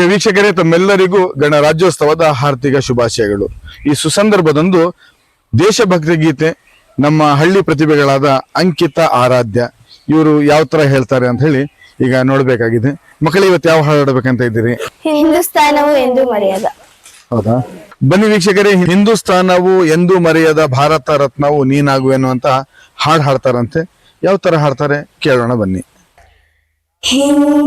ಪ್ರಿಯ ವೀಕ್ಷಕರೇ ತಮ್ಮೆಲ್ಲರಿಗೂ ಗಣರಾಜ್ಯೋತ್ಸವದ ಹಾರ್ದಿಕ ಶುಭಾಶಯಗಳು. ಈ ಸುಸಂದರ್ಭದಂದು ದೇಶಭಕ್ತಿ ಗೀತೆ ನಮ್ಮ ಹಳ್ಳಿ ಪ್ರತಿಭೆಗಳಾದ ಅಂಕಿತ ಆರಾಧ್ಯ ಇವರು ಯಾವ ತರ ಹೇಳ್ತಾರೆ ಅಂತ ಹೇಳಿ ಈಗ ನೋಡ್ಬೇಕಾಗಿದೆ. ಮಕ್ಕಳು ಇವತ್ತು ಯಾವ ಹಾಡಬೇಕಂತ ಇದ್ದೀರಿ? ಹಿಂದೂಸ್ತಾನವು ಎಂದು ಮರೆಯದ. ಹೌದಾ? ಬನ್ನಿ ವೀಕ್ಷಕರೇ ಹಿಂದೂಸ್ತಾನವು ಎಂದು ಮರೆಯದ ಭಾರತ ರತ್ನವು ನೀನಾಗು ಎನ್ನುವಂತ ಹಾಡು ಹಾಡ್ತಾರಂತೆ. ಯಾವ ತರ ಹಾಡ್ತಾರೆ ಕೇಳೋಣ ಬನ್ನಿ. ಹಿಂದೂಸ್ತಾನವು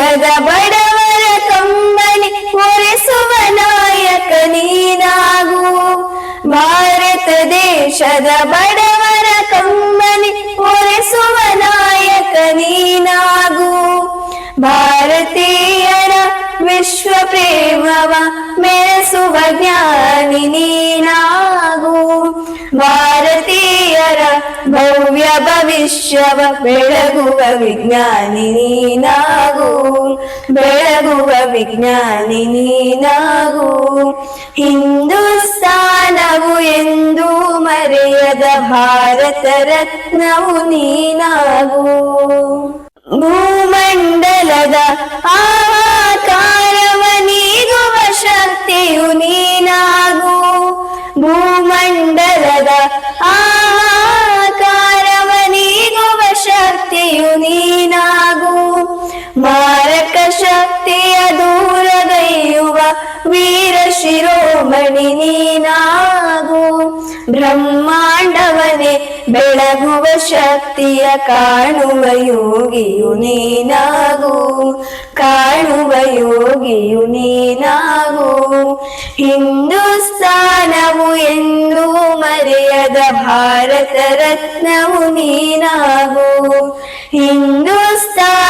ದೇಶದ ಬಡವರ ಕಂಬನಿ ಒರೆಸುವ ನಾಯಕ ನೀನಾಗು. ಭಾರತ ದೇಶದ ಬಡವರ ಕಂಬನಿ ಒರೆಸುವ ನಾಯಕ ನೀನಾಗು. ಭಾರತೀಯರ ವಿಶ್ವ ಪ್ರೇಮವ ಮೆರೆಸುವ ಜ್ಞಾನಿ ನೀನಾಗು ಭವಿಷ್ಯವ ಬೆಳಗುವ ವಿಜ್ಞಾನಿ ನೀನಾಗು ಬೆಳಗುವ ವಿಜ್ಞಾನಿ ನೀನಾಗು ಹಿಂದೂಸ್ತಾನವು ಎಂದು ಮರೆಯದ ಭಾರತ ರತ್ನವು ನೀನಾಗು ಭೂಮಂಡಲದ ಆಕಾರವ ಮಾರಕ ಶಕ್ತಿಯ ದೂರಗೈಯುವ ವೀರ ಶಿರೋಮಣಿ ನೀನಾಗು. ಬ್ರಹ್ಮಾಂಡವನೇ ಬೆಳಗುವ ಶಕ್ತಿಯ ಕಾಣುವ ಯೋಗಿಯು ನೀನಾಗು. ಕಾಣುವ ಯೋಗಿಯು ನೀನಾಗು. ಹಿಂದೂಸ್ತಾನವು ಎಂದು ಮರೆಯದ ಭಾರತ ರತ್ನವು ನೀನಾಗು. ಹಿಂದೂಸ್ತಾನವು